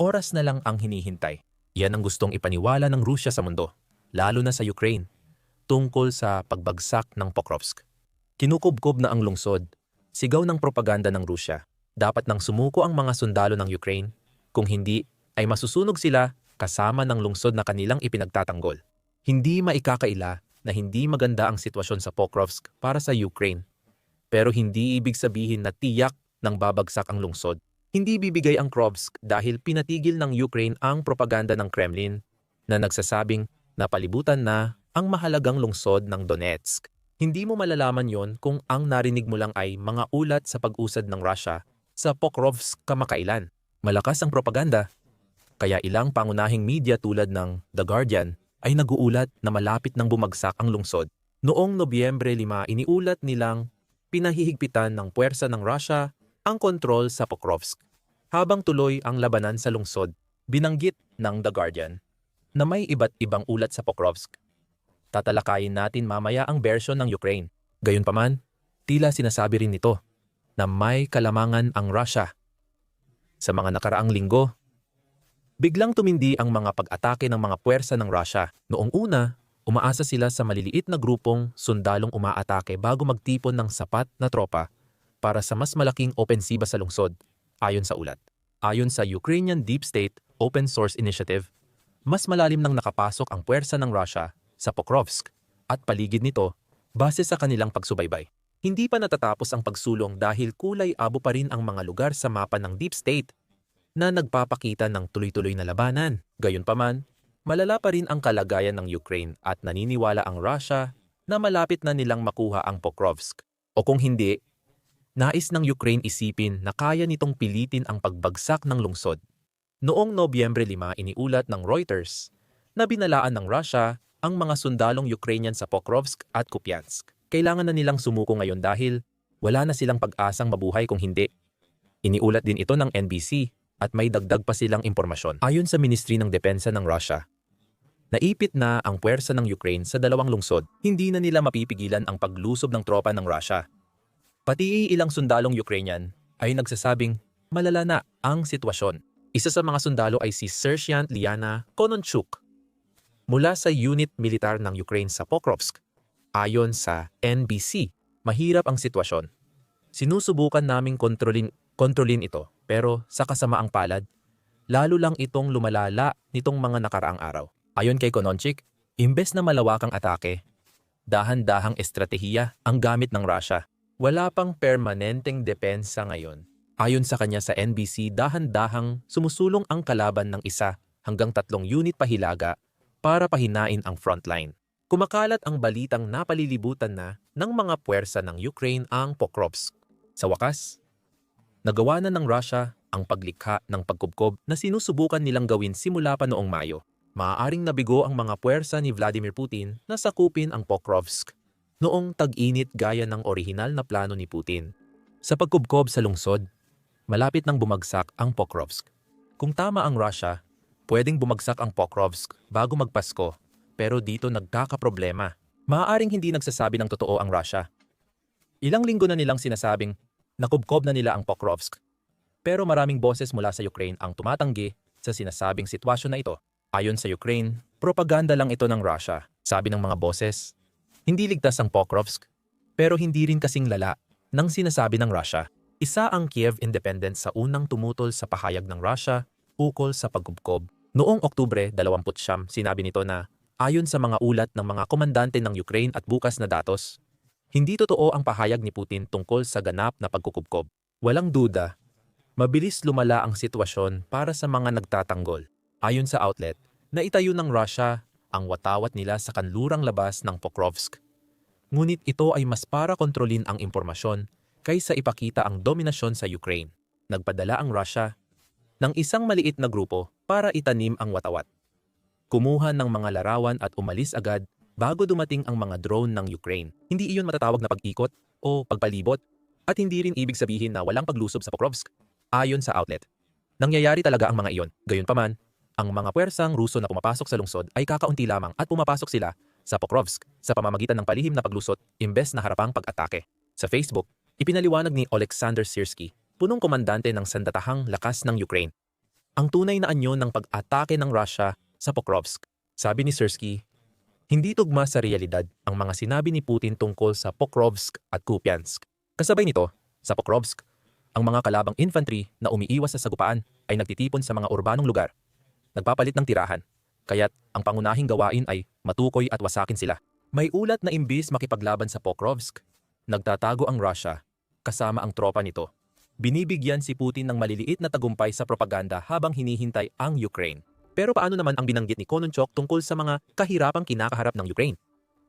Oras na lang ang hinihintay. Yan ang gustong ipaniwala ng Rusya sa mundo, lalo na sa Ukraine, tungkol sa pagbagsak ng Pokrovsk. Kinukubkob na ang lungsod, sigaw ng propaganda ng Rusya. Dapat nang sumuko ang mga sundalo ng Ukraine, kung hindi ay masusunog sila kasama ng lungsod na kanilang ipinagtatanggol. Hindi maikakaila na hindi maganda ang sitwasyon sa Pokrovsk para sa Ukraine. Pero hindi ibig sabihin na tiyak nang babagsak ang lungsod. Hindi bibigay ang Krovsk dahil pinatigil ng Ukraine ang propaganda ng Kremlin na nagsasabing napalibutan na ang mahalagang lungsod ng Donetsk. Hindi mo malalaman yon kung ang narinig mo lang ay mga ulat sa pag-usad ng Russia sa Pokrovsk kamakailan. Malakas ang propaganda, kaya ilang pangunahing media tulad ng The Guardian ay naguulat na malapit nang bumagsak ang lungsod. Noong Nobyembre 5, iniulat nilang pinahihigpitan ng puwersa ng Russia ang kontrol sa Pokrovsk. Habang tuloy ang labanan sa lungsod, binanggit ng The Guardian na may iba't ibang ulat sa Pokrovsk. Tatalakayin natin mamaya ang version ng Ukraine. Gayunpaman, tila sinasabi rin nito na may kalamangan ang Russia. Sa mga nakaraang linggo, biglang tumindi ang mga pag-atake ng mga puwersa ng Russia. Noong una, umaasa sila sa maliliit na grupong sundalong umaatake bago magtipon ng sapat na tropa para sa mas malaking opensiba sa lungsod, ayon sa ulat. Ayon sa Ukrainian Deep State Open Source Initiative, mas malalim nang nakapasok ang puwersa ng Russia sa Pokrovsk at paligid nito base sa kanilang pagsubaybay. Hindi pa natatapos ang pagsulong dahil kulay abo pa rin ang mga lugar sa mapa ng Deep State na nagpapakita ng tuloy-tuloy na labanan. Gayunpaman, malala pa rin ang kalagayan ng Ukraine at naniniwala ang Russia na malapit na nilang makuha ang Pokrovsk. O kung hindi, nais ng Ukraine isipin na kaya nitong pilitin ang pagbagsak ng lungsod. Noong Nobyembre 5 iniulat ng Reuters na binalaan ng Russia ang mga sundalong Ukrainian sa Pokrovsk at Kupiansk. Kailangan na nilang sumuko ngayon dahil wala na silang pag-asang mabuhay kung hindi. Iniulat din ito ng NBC at may dagdag pa silang impormasyon. Ayon sa Ministry ng Depensa ng Russia, naipit na ang puwersa ng Ukraine sa dalawang lungsod. Hindi na nila mapipigilan ang paglusob ng tropa ng Russia. Pati ilang sundalong Ukrainian ay nagsasabing malala na ang sitwasyon. Isa sa mga sundalo ay si Sergeant Liana Kononchuk mula sa unit militar ng Ukraine sa Pokrovsk. Ayon sa NBC, mahirap ang sitwasyon. Sinusubukan naming kontrolin, kontrolin ito pero sa kasamaang palad, lalo lang itong lumalala nitong mga nakaraang araw. Ayon kay Kononchik, imbes na malawakang atake, dahan-dahang estratehiya ang gamit ng Russia. Wala pang permanenteng depensa ngayon Ayon sa kanya sa NBC, dahan-dahang sumusulong ang kalaban ng isa hanggang tatlong unit pahilaga para pahinain ang frontline. Kumakalat ang balitang napalilibutan na ng mga puwersa ng Ukraine ang Pokrovsk. Sa wakas, nagawa na ng Russia ang paglikha ng pagkubkob na sinusubukan nilang gawin simula pa noong Mayo. Maaaring nabigo ang mga puwersa ni Vladimir Putin na sakupin ang Pokrovsk noong tag-init gaya ng orihinal na plano ni Putin. Sa pagkubkob sa lungsod, malapit nang bumagsak ang Pokrovsk. Kung tama ang Russia, pwedeng bumagsak ang Pokrovsk bago magpasko, pero dito nagkakaproblema. Maaaring hindi nagsasabi ng totoo ang Russia. Ilang linggo na nilang sinasabing nakubkob na nila ang Pokrovsk. Pero maraming boses mula sa Ukraine ang tumatanggi sa sinasabing sitwasyon na ito. Ayon sa Ukraine, propaganda lang ito ng Russia. Sabi ng mga boses, hindi ligtas ang Pokrovsk, pero hindi rin kasing lala ng sinasabi ng Russia. Isa ang Kiev Independence sa unang tumutol sa pahayag ng Russia ukol sa pagkubkob. Noong Oktubre 20, sinabi nito na ayon sa mga ulat ng mga komandante ng Ukraine at bukas na datos, hindi totoo ang pahayag ni Putin tungkol sa ganap na pagkukubkob. Walang duda, mabilis lumala ang sitwasyon para sa mga nagtatanggol. Ayon sa outlet, naitayo ng Russia ang watawat nila sa kanlurang labas ng Pokrovsk. Ngunit ito ay mas para kontrolin ang impormasyon kaysa ipakita ang dominasyon sa Ukraine. Nagpadala ang Russia ng isang maliit na grupo para itanim ang watawat. Kumuha ng mga larawan at umalis agad bago dumating ang mga drone ng Ukraine. Hindi iyon matatawag na pag-ikot o pagpalibot at hindi rin ibig sabihin na walang paglusob sa Pokrovsk ayon sa outlet. Nangyayari talaga ang mga iyon. Gayunpaman, ang mga puwersang Ruso na pumapasok sa lungsod ay kakaunti lamang at pumapasok sila sa Pokrovsk sa pamamagitan ng palihim na paglusot imbes na harapang pag-atake. Sa Facebook, Ipinaliwanag ni Alexander Sirsky, punong komandante ng sandatahang lakas ng Ukraine, ang tunay na anyo ng pag-atake ng Russia sa Pokrovsk. Sabi ni Sersky, hindi tugma sa realidad ang mga sinabi ni Putin tungkol sa Pokrovsk at Kupiansk. Kasabay nito, sa Pokrovsk, ang mga kalabang infantry na umiiwas sa sagupaan ay nagtitipon sa mga urbanong lugar. Nagpapalit ng tirahan, kaya't ang pangunahing gawain ay matukoy at wasakin sila. May ulat na imbis makipaglaban sa Pokrovsk, nagtatago ang Russia kasama ang tropa nito. Binibigyan si Putin ng maliliit na tagumpay sa propaganda habang hinihintay ang Ukraine. Pero paano naman ang binanggit ni Kononchuk tungkol sa mga kahirapang kinakaharap ng Ukraine?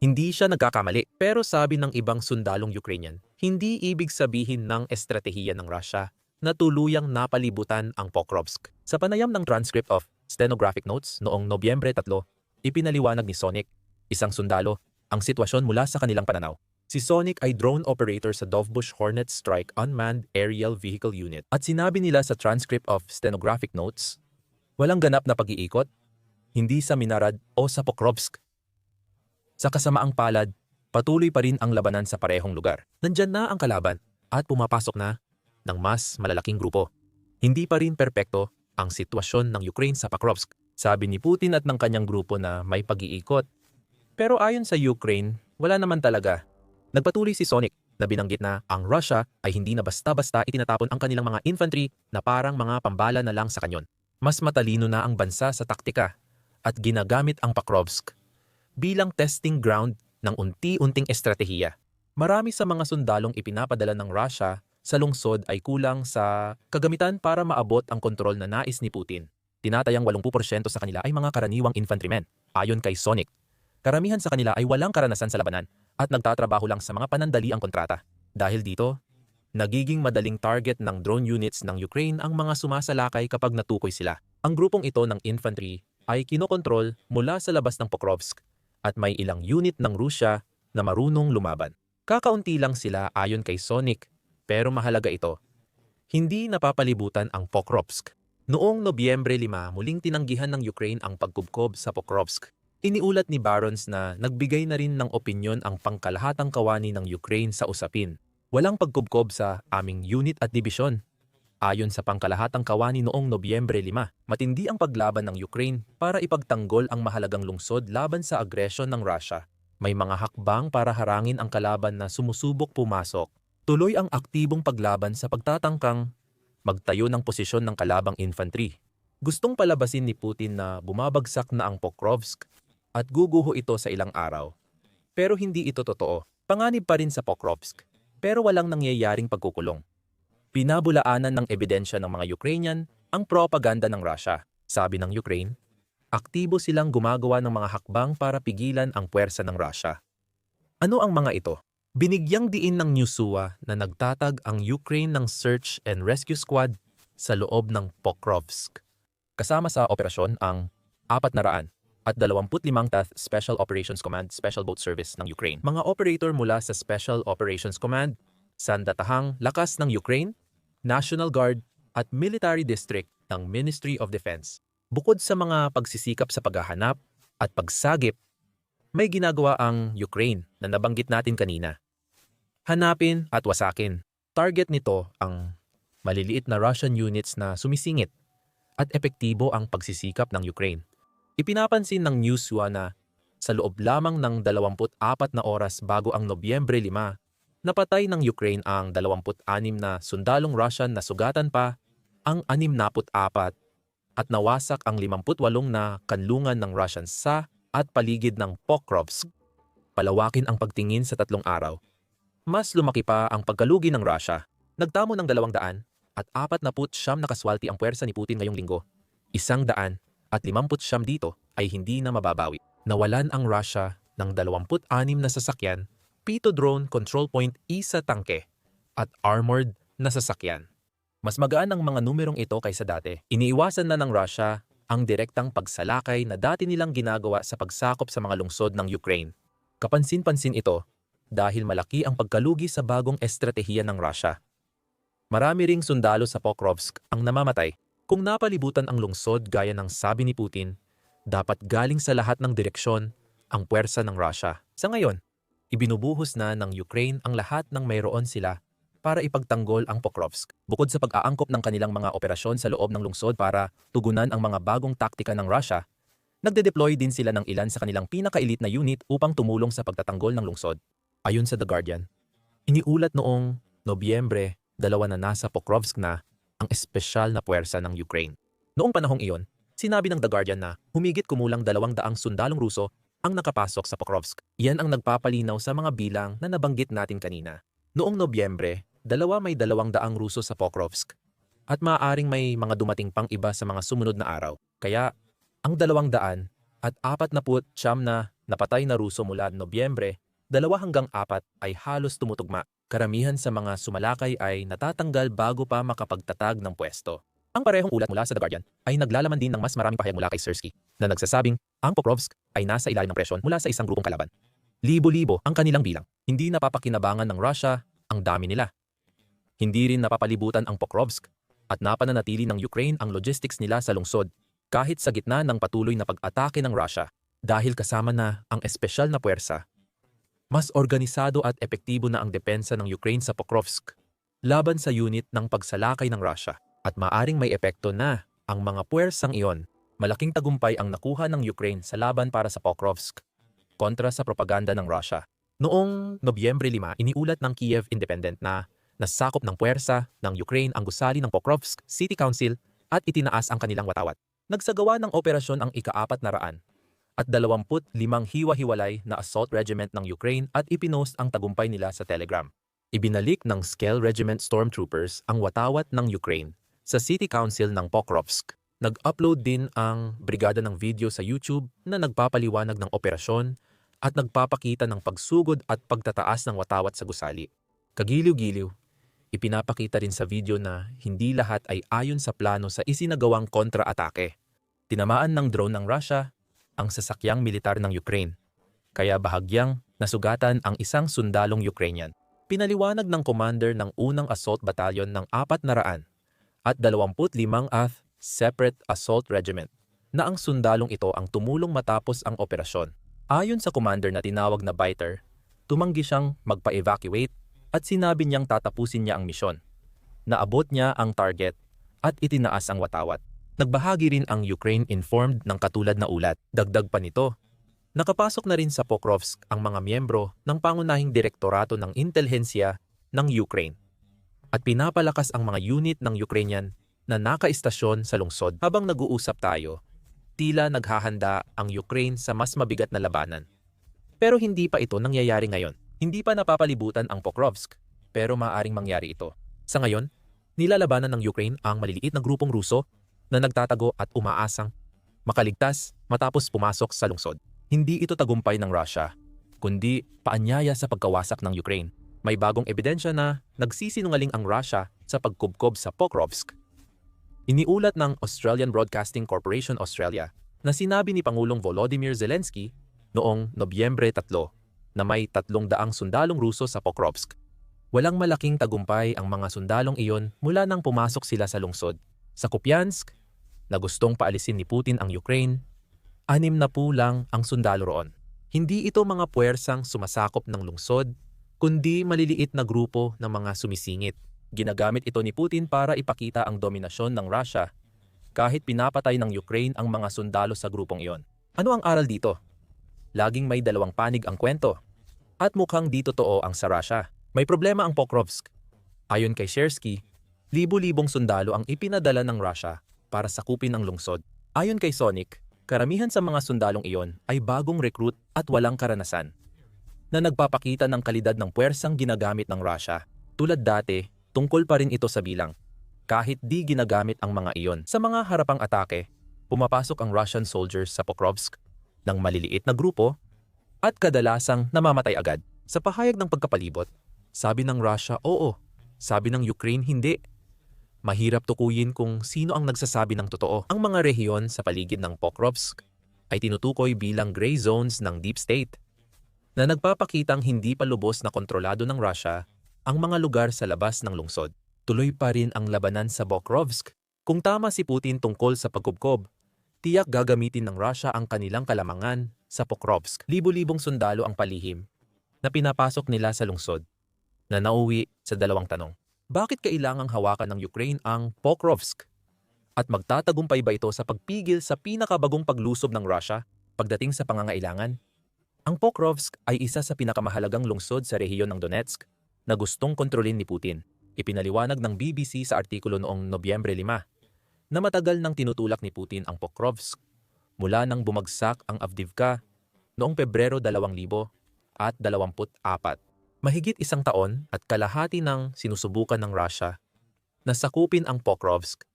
Hindi siya nagkakamali, pero sabi ng ibang sundalong Ukrainian, hindi ibig sabihin ng estratehiya ng Russia na tuluyang napalibutan ang Pokrovsk. Sa panayam ng transcript of stenographic notes noong Nobyembre 3, ipinaliwanag ni Sonic, isang sundalo, ang sitwasyon mula sa kanilang pananaw. Si Sonic ay drone operator sa Dovbush Hornet Strike Unmanned Aerial Vehicle Unit at sinabi nila sa transcript of stenographic notes, walang ganap na pag-iikot, hindi sa Minarad o sa Pokrovsk. Sa kasamaang palad, patuloy pa rin ang labanan sa parehong lugar. Nandyan na ang kalaban at pumapasok na ng mas malalaking grupo. Hindi pa rin perpekto ang sitwasyon ng Ukraine sa Pokrovsk. Sabi ni Putin at ng kanyang grupo na may pag-iikot. Pero ayon sa Ukraine, wala naman talaga. Nagpatuloy si Sonic na binanggit na ang Russia ay hindi na basta-basta itinatapon ang kanilang mga infantry na parang mga pambala na lang sa kanyon. Mas matalino na ang bansa sa taktika at ginagamit ang Pokrovsk bilang testing ground ng unti-unting estratehiya. Marami sa mga sundalong ipinapadala ng Russia sa lungsod ay kulang sa kagamitan para maabot ang kontrol na nais ni Putin. Tinatayang 80% sa kanila ay mga karaniwang infantrymen, ayon kay Sonic. Karamihan sa kanila ay walang karanasan sa labanan at nagtatrabaho lang sa mga panandali ang kontrata. Dahil dito, nagiging madaling target ng drone units ng Ukraine ang mga sumasalakay kapag natukoy sila. Ang grupong ito ng infantry ay kinokontrol mula sa labas ng Pokrovsk at may ilang unit ng Rusya na marunong lumaban. Kakaunti lang sila ayon kay Sonic, pero mahalaga ito. Hindi napapalibutan ang Pokrovsk. Noong Nobyembre 5, muling tinanggihan ng Ukraine ang pagkubkob sa Pokrovsk. Iniulat ni Barons na nagbigay na rin ng opinyon ang pangkalahatang kawani ng Ukraine sa usapin. Walang pagkubkob sa aming unit at dibisyon. Ayon sa pangkalahatang kawani noong Nobyembre 5, matindi ang paglaban ng Ukraine para ipagtanggol ang mahalagang lungsod laban sa agresyon ng Russia. May mga hakbang para harangin ang kalaban na sumusubok pumasok. Tuloy ang aktibong paglaban sa pagtatangkang magtayo ng posisyon ng kalabang infantry. Gustong palabasin ni Putin na bumabagsak na ang Pokrovsk at guguho ito sa ilang araw. Pero hindi ito totoo. Panganib pa rin sa Pokrovsk, pero walang nangyayaring pagkukulong. Pinabulaanan ng ebidensya ng mga Ukrainian ang propaganda ng Russia. Sabi ng Ukraine, aktibo silang gumagawa ng mga hakbang para pigilan ang puwersa ng Russia. Ano ang mga ito? Binigyang diin ng Newsua na nagtatag ang Ukraine ng Search and Rescue Squad sa loob ng Pokrovsk. Kasama sa operasyon ang 400 at 25 th Special Operations Command Special Boat Service ng Ukraine. Mga operator mula sa Special Operations Command, Sandatahang Lakas ng Ukraine, National Guard at Military District ng Ministry of Defense. Bukod sa mga pagsisikap sa paghahanap at pagsagip, may ginagawa ang Ukraine na nabanggit natin kanina. Hanapin at wasakin. Target nito ang maliliit na Russian units na sumisingit at epektibo ang pagsisikap ng Ukraine. Ipinapansin ng Newswa na sa loob lamang ng 24 na oras bago ang Nobyembre 5 napatay ng Ukraine ang 26 na sundalong Russian na sugatan pa ang 64 at nawasak ang 58 na kanlungan ng Russian sa at paligid ng Pokrovsk. Palawakin ang pagtingin sa tatlong araw. Mas lumaki pa ang pagkalugi ng Russia. Nagtamo ng 200 at 49 na kaswalti ang puwersa ni Putin ngayong linggo. Isang daan at 50 dito ay hindi na mababawi. Nawalan ang Russia ng 26 na sasakyan Pito drone control point isa tangke at armored na sasakyan. Mas magaan ang mga numerong ito kaysa dati. Iniiwasan na ng Russia ang direktang pagsalakay na dati nilang ginagawa sa pagsakop sa mga lungsod ng Ukraine. Kapansin-pansin ito dahil malaki ang pagkalugi sa bagong estratehiya ng Russia. Marami ring sundalo sa Pokrovsk ang namamatay. Kung napalibutan ang lungsod gaya ng sabi ni Putin, dapat galing sa lahat ng direksyon ang puwersa ng Russia. Sa ngayon, ibinubuhos na ng Ukraine ang lahat ng mayroon sila para ipagtanggol ang Pokrovsk. Bukod sa pag-aangkop ng kanilang mga operasyon sa loob ng lungsod para tugunan ang mga bagong taktika ng Russia, nagde-deploy din sila ng ilan sa kanilang pinaka-elite na unit upang tumulong sa pagtatanggol ng lungsod. Ayon sa The Guardian, iniulat noong Nobyembre, dalawa na nasa Pokrovsk na ang espesyal na puwersa ng Ukraine. Noong panahong iyon, sinabi ng The Guardian na humigit kumulang dalawang daang sundalong Ruso ang nakapasok sa Pokrovsk. Iyan ang nagpapalinaw sa mga bilang na nabanggit natin kanina. Noong Nobyembre, dalawa may dalawang daang Ruso sa Pokrovsk. At maaaring may mga dumating pang iba sa mga sumunod na araw. Kaya, ang dalawang daan at apat na put na napatay na Ruso mula Nobyembre, dalawa hanggang apat ay halos tumutugma. Karamihan sa mga sumalakay ay natatanggal bago pa makapagtatag ng pwesto. Ang parehong ulat mula sa The Guardian ay naglalaman din ng mas maraming pahayag mula kay Sersky na nagsasabing ang Pokrovsk ay nasa ilalim ng presyon mula sa isang grupong kalaban. Libo-libo ang kanilang bilang. Hindi napapakinabangan ng Russia ang dami nila. Hindi rin napapalibutan ang Pokrovsk at napananatili ng Ukraine ang logistics nila sa lungsod kahit sa gitna ng patuloy na pag-atake ng Russia dahil kasama na ang espesyal na puwersa. Mas organisado at epektibo na ang depensa ng Ukraine sa Pokrovsk laban sa unit ng pagsalakay ng Russia at maaring may epekto na ang mga puwersang iyon. Malaking tagumpay ang nakuha ng Ukraine sa laban para sa Pokrovsk kontra sa propaganda ng Russia. Noong Nobyembre 5, iniulat ng Kiev Independent na nasakop ng puwersa ng Ukraine ang gusali ng Pokrovsk City Council at itinaas ang kanilang watawat. Nagsagawa ng operasyon ang ika-apat na raan at 25 hiwa-hiwalay na assault regiment ng Ukraine at ipinost ang tagumpay nila sa Telegram. Ibinalik ng Scale Regiment Stormtroopers ang watawat ng Ukraine sa City Council ng Pokrovsk. Nag-upload din ang brigada ng video sa YouTube na nagpapaliwanag ng operasyon at nagpapakita ng pagsugod at pagtataas ng watawat sa gusali. Kagiliw-giliw, ipinapakita rin sa video na hindi lahat ay ayon sa plano sa isinagawang kontra-atake. Tinamaan ng drone ng Russia ang sasakyang militar ng Ukraine, kaya bahagyang nasugatan ang isang sundalong Ukrainian. Pinaliwanag ng commander ng unang assault battalion ng apat na raan at 25th Separate Assault Regiment na ang sundalong ito ang tumulong matapos ang operasyon. Ayon sa commander na tinawag na Biter, tumanggi siyang magpa-evacuate at sinabi niyang tatapusin niya ang misyon. Naabot niya ang target at itinaas ang watawat. Nagbahagi rin ang Ukraine informed ng katulad na ulat. Dagdag pa nito, nakapasok na rin sa Pokrovsk ang mga miyembro ng pangunahing direktorato ng intelihensya ng Ukraine at pinapalakas ang mga unit ng Ukrainian na nakaistasyon sa lungsod. Habang nag-uusap tayo, tila naghahanda ang Ukraine sa mas mabigat na labanan. Pero hindi pa ito nangyayari ngayon. Hindi pa napapalibutan ang Pokrovsk, pero maaaring mangyari ito. Sa ngayon, nilalabanan ng Ukraine ang maliliit na grupong Ruso na nagtatago at umaasang makaligtas matapos pumasok sa lungsod. Hindi ito tagumpay ng Russia, kundi paanyaya sa pagkawasak ng Ukraine may bagong ebidensya na nagsisinungaling ang Russia sa pagkubkob sa Pokrovsk. Iniulat ng Australian Broadcasting Corporation Australia na sinabi ni Pangulong Volodymyr Zelensky noong Nobyembre 3 na may tatlong daang sundalong Ruso sa Pokrovsk. Walang malaking tagumpay ang mga sundalong iyon mula nang pumasok sila sa lungsod. Sa Kupiansk, na gustong paalisin ni Putin ang Ukraine, anim na po lang ang sundalo roon. Hindi ito mga puwersang sumasakop ng lungsod kundi maliliit na grupo ng mga sumisingit. Ginagamit ito ni Putin para ipakita ang dominasyon ng Russia kahit pinapatay ng Ukraine ang mga sundalo sa grupong iyon. Ano ang aral dito? Laging may dalawang panig ang kwento. At mukhang di totoo ang sa Russia. May problema ang Pokrovsk. Ayon kay Shersky, libo-libong sundalo ang ipinadala ng Russia para sakupin ang lungsod. Ayon kay Sonic, karamihan sa mga sundalong iyon ay bagong recruit at walang karanasan na nagpapakita ng kalidad ng puwersang ginagamit ng Russia. Tulad dati, tungkol pa rin ito sa bilang. Kahit di ginagamit ang mga iyon. Sa mga harapang atake, pumapasok ang Russian soldiers sa Pokrovsk ng maliliit na grupo at kadalasang namamatay agad. Sa pahayag ng pagkapalibot, sabi ng Russia oo, sabi ng Ukraine hindi. Mahirap tukuyin kung sino ang nagsasabi ng totoo. Ang mga rehiyon sa paligid ng Pokrovsk ay tinutukoy bilang gray zones ng deep state na nagpapakitang hindi pa lubos na kontrolado ng Russia ang mga lugar sa labas ng lungsod. Tuloy pa rin ang labanan sa Pokrovsk. Kung tama si Putin tungkol sa pagkubkob, tiyak gagamitin ng Russia ang kanilang kalamangan sa Pokrovsk. Libo-libong sundalo ang palihim na pinapasok nila sa lungsod. na nauwi sa dalawang tanong. Bakit kailangang hawakan ng Ukraine ang Pokrovsk? At magtatagumpay ba ito sa pagpigil sa pinakabagong paglusob ng Russia pagdating sa pangangailangan? Ang Pokrovsk ay isa sa pinakamahalagang lungsod sa rehiyon ng Donetsk na gustong kontrolin ni Putin. Ipinaliwanag ng BBC sa artikulo noong Nobyembre 5 na matagal nang tinutulak ni Putin ang Pokrovsk mula nang bumagsak ang Avdivka noong Pebrero 2000 at 24. Mahigit isang taon at kalahati ng sinusubukan ng Russia na sakupin ang Pokrovsk,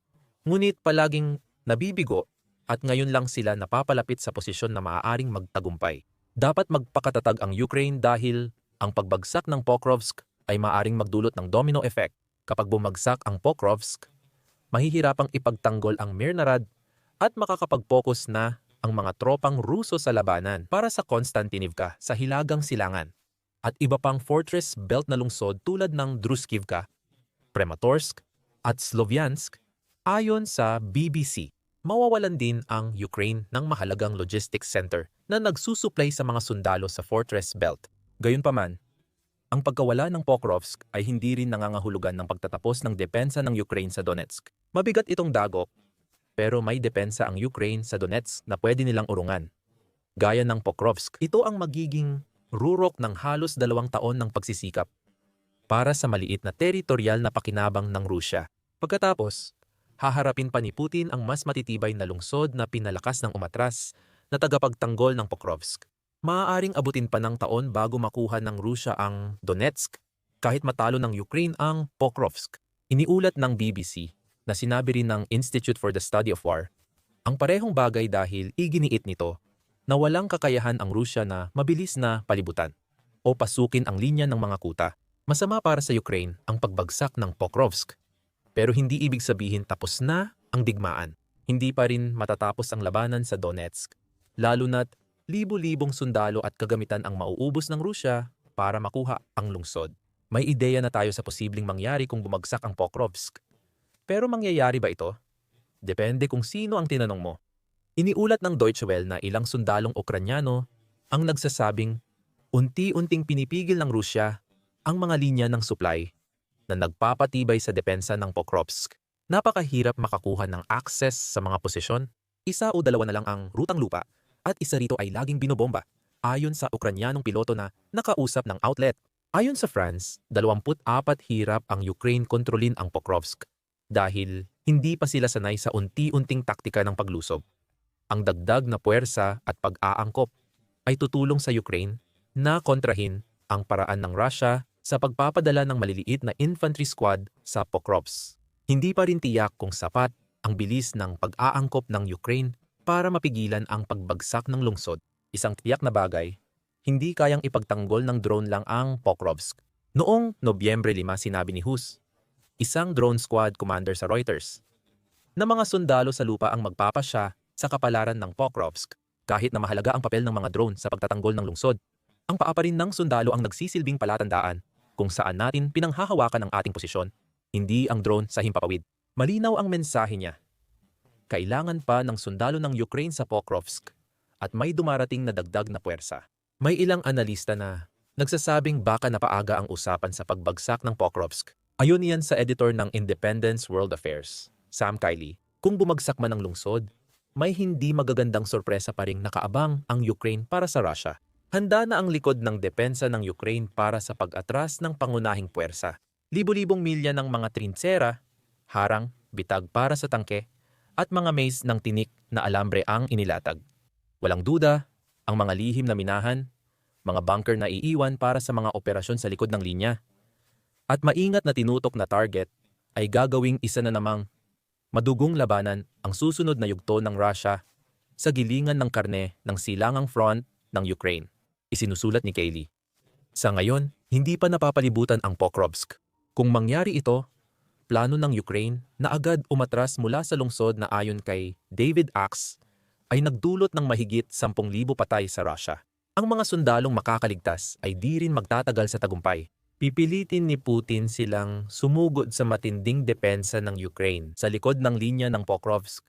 ngunit palaging nabibigo at ngayon lang sila napapalapit sa posisyon na maaaring magtagumpay. Dapat magpakatatag ang Ukraine dahil ang pagbagsak ng Pokrovsk ay maaaring magdulot ng domino effect. Kapag bumagsak ang Pokrovsk, mahihirapang ipagtanggol ang Mirnarad at makakapag-focus na ang mga tropang Ruso sa labanan para sa Konstantinivka sa Hilagang Silangan at iba pang fortress belt na lungsod tulad ng Druskivka, Prematorsk at Sloviansk ayon sa BBC. Mawawalan din ang Ukraine ng mahalagang logistics center na nagsusuplay sa mga sundalo sa fortress belt. Gayunpaman, ang pagkawala ng Pokrovsk ay hindi rin nangangahulugan ng pagtatapos ng depensa ng Ukraine sa Donetsk. Mabigat itong dagok, pero may depensa ang Ukraine sa Donetsk na pwede nilang urungan. Gaya ng Pokrovsk, ito ang magiging rurok ng halos dalawang taon ng pagsisikap para sa maliit na teritorial na pakinabang ng Rusya. Pagkatapos, haharapin pa ni Putin ang mas matitibay na lungsod na pinalakas ng umatras na tagapagtanggol ng Pokrovsk maaaring abutin pa ng taon bago makuha ng Rusya ang Donetsk kahit matalo ng Ukraine ang Pokrovsk. Iniulat ng BBC na sinabi rin ng Institute for the Study of War ang parehong bagay dahil iginiit nito na walang kakayahan ang Rusya na mabilis na palibutan o pasukin ang linya ng mga kuta. Masama para sa Ukraine ang pagbagsak ng Pokrovsk pero hindi ibig sabihin tapos na ang digmaan. Hindi pa rin matatapos ang labanan sa Donetsk, lalo na't libo-libong sundalo at kagamitan ang mauubos ng Rusya para makuha ang lungsod. May ideya na tayo sa posibleng mangyari kung bumagsak ang Pokrovsk. Pero mangyayari ba ito? Depende kung sino ang tinanong mo. Iniulat ng Deutsche Welle na ilang sundalong Ukranyano ang nagsasabing unti-unting pinipigil ng Rusya ang mga linya ng supply na nagpapatibay sa depensa ng Pokrovsk. Napakahirap makakuha ng access sa mga posisyon. Isa o dalawa na lang ang rutang lupa at isa rito ay laging binobomba ayon sa Ukranyanong piloto na nakausap ng outlet. Ayon sa France, 24 hirap ang Ukraine kontrolin ang Pokrovsk dahil hindi pa sila sanay sa unti-unting taktika ng paglusob. Ang dagdag na puwersa at pag-aangkop ay tutulong sa Ukraine na kontrahin ang paraan ng Russia sa pagpapadala ng maliliit na infantry squad sa Pokrovsk. Hindi pa rin tiyak kung sapat ang bilis ng pag-aangkop ng Ukraine para mapigilan ang pagbagsak ng lungsod. Isang tiyak na bagay, hindi kayang ipagtanggol ng drone lang ang Pokrovsk. Noong Nobyembre 5 sinabi ni Hus, isang drone squad commander sa Reuters, na mga sundalo sa lupa ang magpapasya sa kapalaran ng Pokrovsk kahit na mahalaga ang papel ng mga drone sa pagtatanggol ng lungsod. Ang paa pa rin ng sundalo ang nagsisilbing palatandaan kung saan natin pinanghahawakan ang ating posisyon, hindi ang drone sa himpapawid. Malinaw ang mensahe niya kailangan pa ng sundalo ng Ukraine sa Pokrovsk at may dumarating na dagdag na puwersa. May ilang analista na nagsasabing baka napaaga ang usapan sa pagbagsak ng Pokrovsk. Ayon yan sa editor ng Independence World Affairs, Sam Kiley. Kung bumagsak man ang lungsod, may hindi magagandang sorpresa pa ring nakaabang ang Ukraine para sa Russia. Handa na ang likod ng depensa ng Ukraine para sa pag-atras ng pangunahing puwersa. Libo-libong milya ng mga trintsera, harang, bitag para sa tangke at mga maze ng tinik na alambre ang inilatag. Walang duda, ang mga lihim na minahan, mga bunker na iiwan para sa mga operasyon sa likod ng linya, at maingat na tinutok na target ay gagawing isa na namang madugong labanan ang susunod na yugto ng Russia sa gilingan ng karne ng silangang front ng Ukraine, isinusulat ni Kaylee. Sa ngayon, hindi pa napapalibutan ang Pokrovsk. Kung mangyari ito, plano ng Ukraine na agad umatras mula sa lungsod na ayon kay David Axe ay nagdulot ng mahigit 10,000 patay sa Russia. Ang mga sundalong makakaligtas ay di rin magtatagal sa tagumpay. Pipilitin ni Putin silang sumugod sa matinding depensa ng Ukraine sa likod ng linya ng Pokrovsk.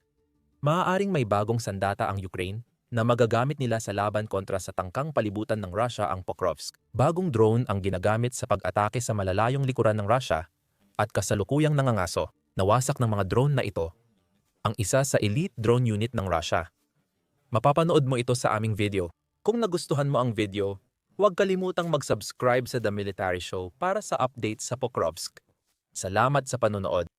Maaaring may bagong sandata ang Ukraine na magagamit nila sa laban kontra sa tangkang palibutan ng Russia ang Pokrovsk. Bagong drone ang ginagamit sa pag-atake sa malalayong likuran ng Russia at kasalukuyang nangangaso. Nawasak ng mga drone na ito ang isa sa elite drone unit ng Russia. Mapapanood mo ito sa aming video. Kung nagustuhan mo ang video, huwag kalimutang mag-subscribe sa The Military Show para sa updates sa Pokrovsk. Salamat sa panonood.